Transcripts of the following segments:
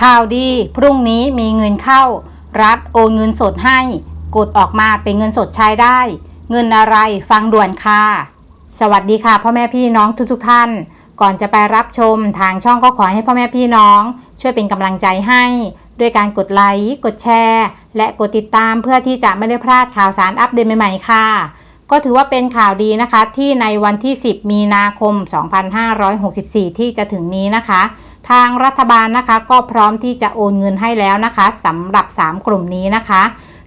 ข่าวดี พรุ่งนี้มีเงินเข้า รัฐโอนเงินสดให้ กดออกมาเป็นเงินสดใช้ได้ เงินอะไรฟังด่วนค่ะ สวัสดีค่ะ พ่อแม่พี่น้องทุกๆทท่าน ก่อนจะไปรับชมทางช่องก็ขอให้พ่อแม่พี่น้อง ช่วยเป็นกำลังใจให้ ด้วยการกดไลค์กดแชร์ และกดติดตามเพื่อที่จะไม่ได้พลาดข่าวสารอัปเดตใหม่ๆค่ะ ก็ถือว่าเป็นข่าวดีนะคะที่ในวันที่ 10 มีนาคม 2564 ที่จะถึงนี้นะคะ ทางรัฐบาลนะคะก็พร้อมที่จะโอนเงินให้แล้วนะคะสำหรับ 3 กลุ่มนี้นะคะ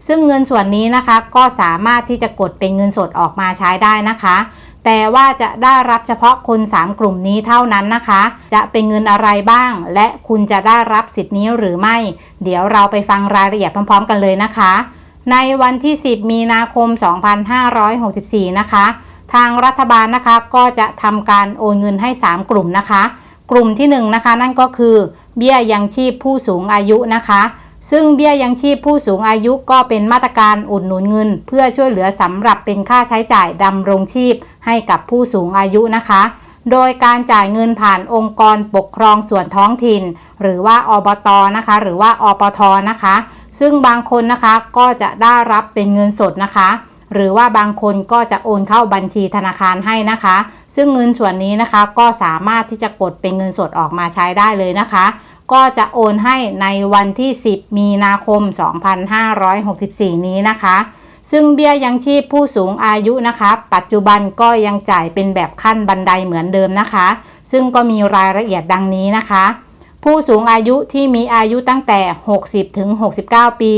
ซึ่งเงินส่วนนี้นะคะก็สามารถที่จะกดเป็นเงินสดออกมาใช้ได้นะคะ แต่ว่าจะได้รับเฉพาะคน 3 กลุ่มนี้เท่านั้นนะคะ จะเป็นเงินอะไรบ้าง และคุณจะได้รับสิทธิ์นี้หรือไม่ เดี๋ยวเราไปฟังรายละเอียดพร้อม ๆ กันเลยนะคะ ในวันที่ 10 มีนาคม 2564 นะคะ ทางรัฐบาลนะคะก็จะทำการโอนเงินให้ 3 กลุ่มนะคะ กลุ่มที่ 1 นะคะ นั่นก็คือ เบี้ยยังชีพผู้สูงอายุนะคะ ซึ่งเบี้ยยังชีพผู้สูงอายุก็เป็นมาตรการอุดหนุนเงิน เพื่อช่วยเหลือสำหรับเป็นค่าใช้จ่ายดำรงชีพให้กับผู้สูงอายุนะคะ โดยการจ่ายเงินผ่านองค์กรปกครองส่วนท้องถิ่น หรือว่าอบตนะคะ หรือว่าอปทนะคะ ซึ่งบางคนนะคะก็จะได้รับเป็นเงินสดนะคะ หรือว่าบางคนก็จะโอนเข้าบัญชีธนาคารให้นะคะ ซึ่งเงินส่วนนี้นะคะก็สามารถที่จะกดเป็นเงินสดออกมาใช้ได้เลยนะคะ ก็จะโอนให้ในวันที่ 10 มีนาคม 2564 นี้นะคะ ซึ่งเบี้ยยังชีพผู้สูงอายุนะคะ ปัจจุบันก็ยังจ่ายเป็นแบบขั้นบันไดเหมือนเดิมนะคะ ซึ่งก็มีรายละเอียดดังนี้นะคะ ผู้สูงอายุที่มีอายุตั้งแต่ 60 ถึง 69 ปี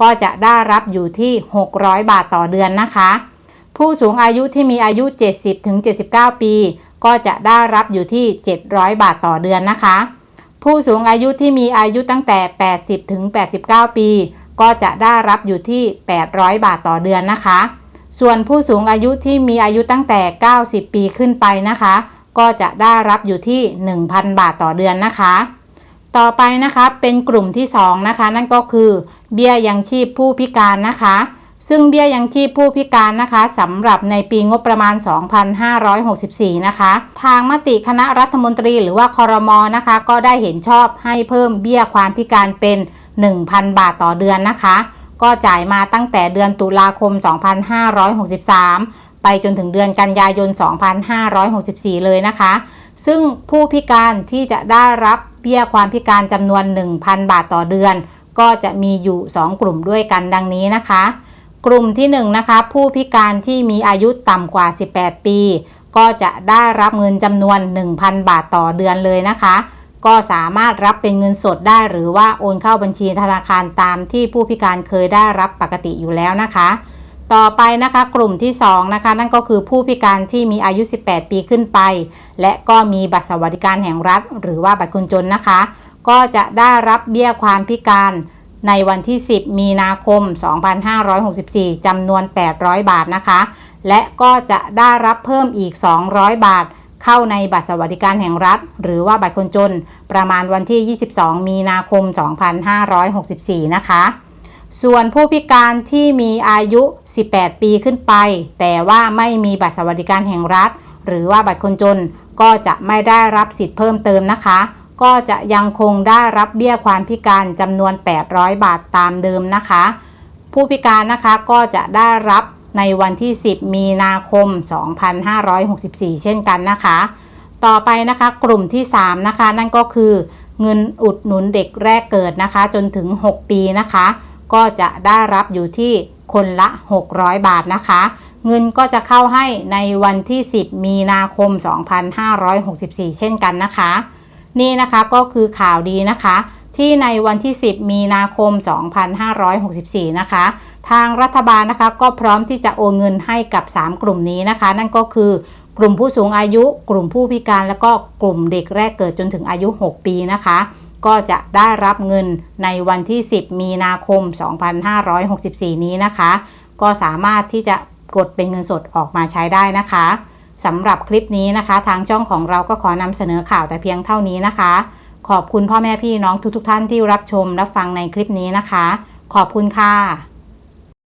ก็จะได้รับอยู่ที่ 600 บาทต่อเดือนนะคะ ผู้สูงอายุที่มีอายุ 70 ถึง 79 ปี ก็จะได้รับอยู่ที่ 700 บาทต่อเดือนนะคะ ผู้สูงอายุที่มีอายุตั้งแต่ 80 ถึง 89 ปี ก็จะได้รับอยู่ที่ 800 บาทต่อเดือนนะคะ ส่วนผู้สูงอายุที่มีอายุตั้งแต่ 90 ปีขึ้นไปนะคะ ก็จะได้รับอยู่ที่ 1,000 บาทต่อเดือนนะคะ ต่อไปนะคะเป็นกลุ่มที่2นะคะนั่นก็คือเบี้ยยังชีพผู้พิการนะคะ ซึ่งเบี้ยยังชีพผู้พิการนะคะสำหรับในปีงบประมาณ 2564 นะคะ ทางมติคณะรัฐมนตรีหรือว่าคอรมอนะคะ ก็ได้เห็นชอบให้เพิ่มเบี้ยความพิการเป็น 1,000 บาทต่อเดือนนะคะ ก็จ่ายมาตั้งแต่เดือนตุลาคม 2563 ไปจนถึงเดือนกันยายน 2564 เลยนะคะ ซึ่งผู้พิการที่จะได้รับเบี้ยความพิการจำนวน 1,000 บาทต่อเดือน ก็จะมีอยู่ 2 กลุ่มด้วยกันดังนี้นะคะ กลุ่มที่1นนะคะผู้พิการที่มีอายุต่ำกว่า 18 ปี ก็จะได้รับเงินจำนวน 1,000 บาทต่อเดือนเลยนะคะ ก็สามารถรับเป็นเงินสดได้หรือว่าโอนเข้าบัญชีธนาคารตามที่ผู้พิการเคยได้รับปกติอยู่แล้วนะคะ ต่อไปนะคะกลุ่มที่2นะคะนั่นก็คือผู้พิการที่มีอายุ 18 ปีขึ้นไป และก็มีบัตรสวัสดิการแห่งรัฐ หรือว่าบัตรคนจนนะคะ ก็จะได้รับเบี้ยความพิการในวันที่ 10 มีนาคม 2564 จำนวน 800 บาทนะคะ และก็จะได้รับเพิ่มอีก 200 บาท เข้าในบัตรสวัสดิการแห่งรัฐ หรือว่าบัตรคนจน ประมาณวันที่ 22 มีนาคม 2564 นะคะ ส่วนผู้พิการที่มีอายุ 18 ปีขึ้นไป แต่ว่าไม่มีบัตรสวัสดิการแห่งรัฐ หรือว่าบัตรคนจนก็จะไม่ได้รับสิทธิ์เพิ่มเติมนะคะ ก็จะยังคงได้รับเบี้ยความพิการจำนวน 800 บาทตามเดิมนะคะ ผู้พิการนะคะก็จะได้รับในวันที่ 10 มีนาคม 2564 เช่นกันนะคะ ต่อไปนะคะกลุ่มที่ 3 นะคะ นั่นก็คือเงินอุดหนุนเด็กแรกเกิดนะคะ จนถึง 6 ปีนะคะ ก็จะได้รับอยู่ที่คนละ 600 บาทนะคะ เงินก็จะเข้าให้ในวันที่ 10 มีนาคม 2564 เช่นกันนะคะ นี่นะคะก็คือข่าวดีนะคะ ที่ในวันที่ 10 มีนาคม 2564 นะคะ ทางรัฐบาลนะคะก็พร้อมที่จะโอนเงินให้กับ 3 กลุ่มนี้นะคะ นั่นก็คือกลุ่มผู้สูงอายุ กลุ่มผู้พิการ แล้วก็กลุ่มเด็กแรกเกิดจนถึงอายุ 6 ปีนะคะ ก็จะได้รับเงินในวันที่ 10 มีนาคม 2564 นี้นะคะ ก็สามารถที่จะกดเป็นเงินสดออกมาใช้ได้นะคะสำหรับคลิปนี้นะคะ ทางช่องของเราก็ขอนำเสนอข่าวแต่เพียงเท่านี้นะคะ ขอบคุณพ่อแม่พี่น้องทุกๆทท่านที่รับชมรับฟังในคลิปนี้นะคะ ขอบคุณค่ะ